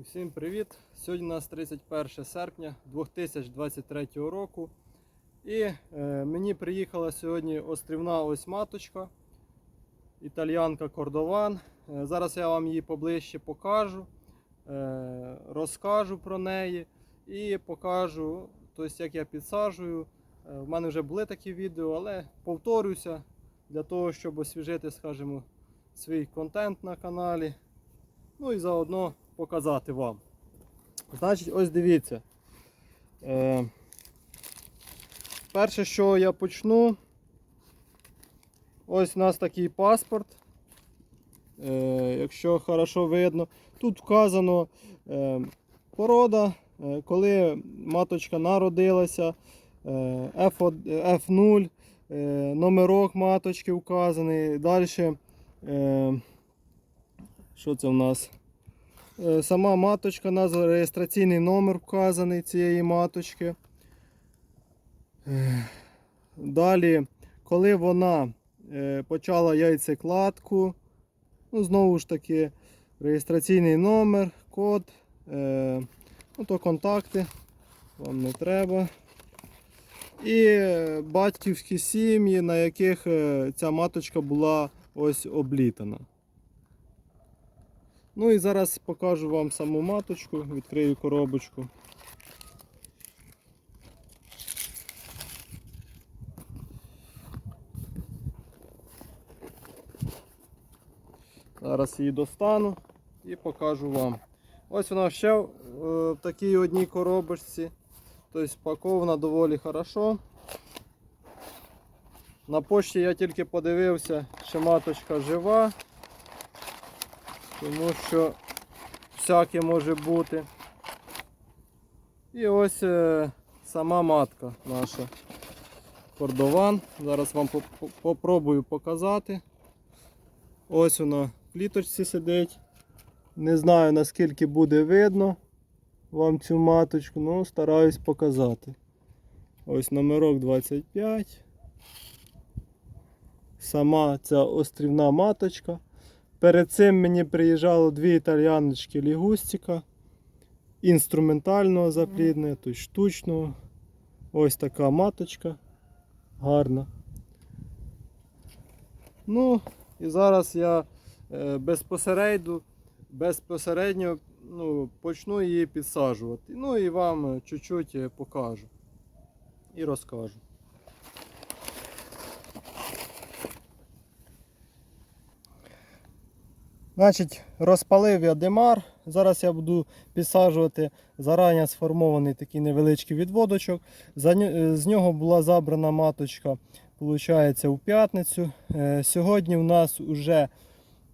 Усім привіт! Сьогодні у нас 31 серпня 2023 року. І е, мені приїхала сьогодні острівна ось маточка, італіянка Кордован. Е, зараз я вам її поближче покажу, е, розкажу про неї і покажу, тобто, як я підсаджую. Е, в мене вже були такі відео, але повторюся для того, щоб освіжити, скажімо, свій контент на каналі. Ну і заодно показати вам. Значить, ось дивіться. Е, перше, що я почну, ось у нас такий паспорт. Е, якщо хорошо видно, тут вказано е, порода, е, коли маточка народилася, е, F1, F0, е, номерок маточки вказаний. Далі, е, що це у нас? Е, Сама маточка, назва, реєстраційний номер вказаний цієї маточки. Е, Далі, коли вона е, почала яйцекладку, ну, знову ж таки, реєстраційний номер, код, ну, то контакти, вам не треба. І батьківські сім'ї, на яких ця маточка була ось облітана. Ну і зараз покажу вам саму маточку, відкрию коробочку. Зараз її достану і покажу вам. Ось вона ще е, в такій одній коробочці. Тобто спакована доволі хорошо. На пошті я тільки подивився, що маточка жива тому що всяке може бути. І ось е, сама матка наша кордован. Зараз вам по- по- попробую показати. Ось вона в кліточці сидить. Не знаю наскільки буде видно вам цю маточку, але стараюсь показати. Ось номерок 25. Сама ця острівна маточка. Перед цим мені приїжджало дві італіяночки лігустика. Інструментального запліднення, тобто штучного. Ось така маточка. Гарна. Ну, і зараз я е, безпосередньо, безпосередньо ну, почну її підсаджувати. Ну і вам чуть-чуть е, покажу і розкажу. Значить, розпалив я димар. Зараз я буду підсаджувати зарані сформований такий невеличкий відводочок. Е, З нього була забрана маточка, виходить, у п'ятницю. Е, Сьогодні у нас вже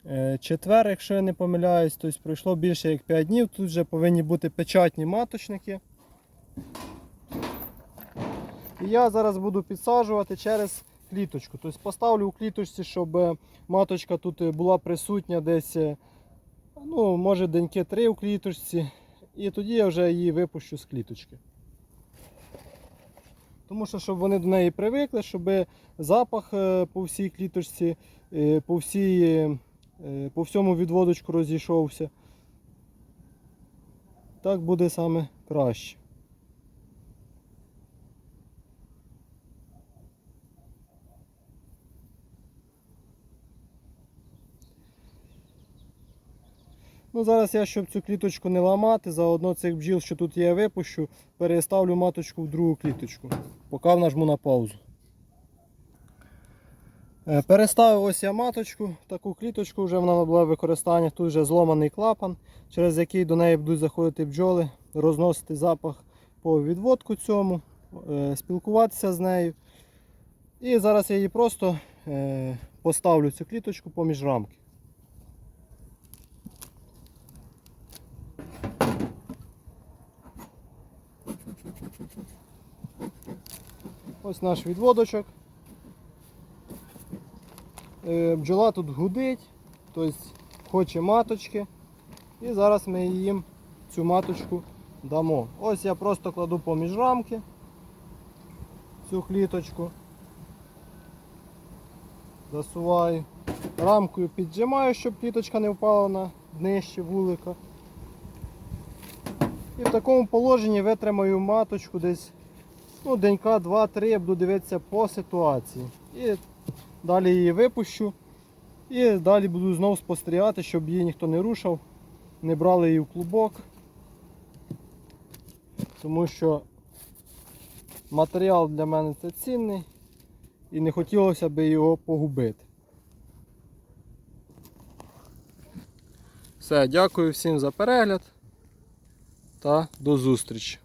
е, четвер, якщо я не помиляюсь, тобто пройшло більше як 5 днів. Тут вже повинні бути печатні маточники. І я зараз буду підсаджувати через кліточку. Тобто поставлю у кліточці, щоб е, маточка тут е, була присутня десь, е, ну, може деньки три у кліточці. І тоді я вже її випущу з кліточки. Тому що, щоб вони до неї привикли, щоб запах по всій кліточці, по, всій, по всьому відводочку розійшовся. Так буде саме краще. Ну, зараз я, щоб цю кліточку не ламати, заодно цих бджіл, що тут є, випущу, переставлю маточку в другу кліточку. Поки нажму на паузу. Е, Переставив ось я маточку, таку кліточку, вже вона була в використанні. Тут вже зломаний клапан, через який до неї будуть заходити бджоли, розносити запах по відводку цьому, е, спілкуватися з нею. І зараз я її просто е, поставлю цю кліточку поміж рамки. Ось наш відводочок. Е, Бджола тут гудить, тобто хоче маточки. І зараз ми їм цю маточку дамо. Ось я просто кладу поміж рамки цю кліточку. Засуваю. Рамкою піджимаю, щоб кліточка не впала на днище вулика. І в такому положенні витримаю маточку десь ну, денька, два-три, буду дивитися по ситуації. І далі її випущу. І далі буду знову спостерігати, щоб її ніхто не рушав, не брали її в клубок. Тому що матеріал для мене це цінний і не хотілося б його погубити. Все, дякую всім за перегляд та до зустрічі.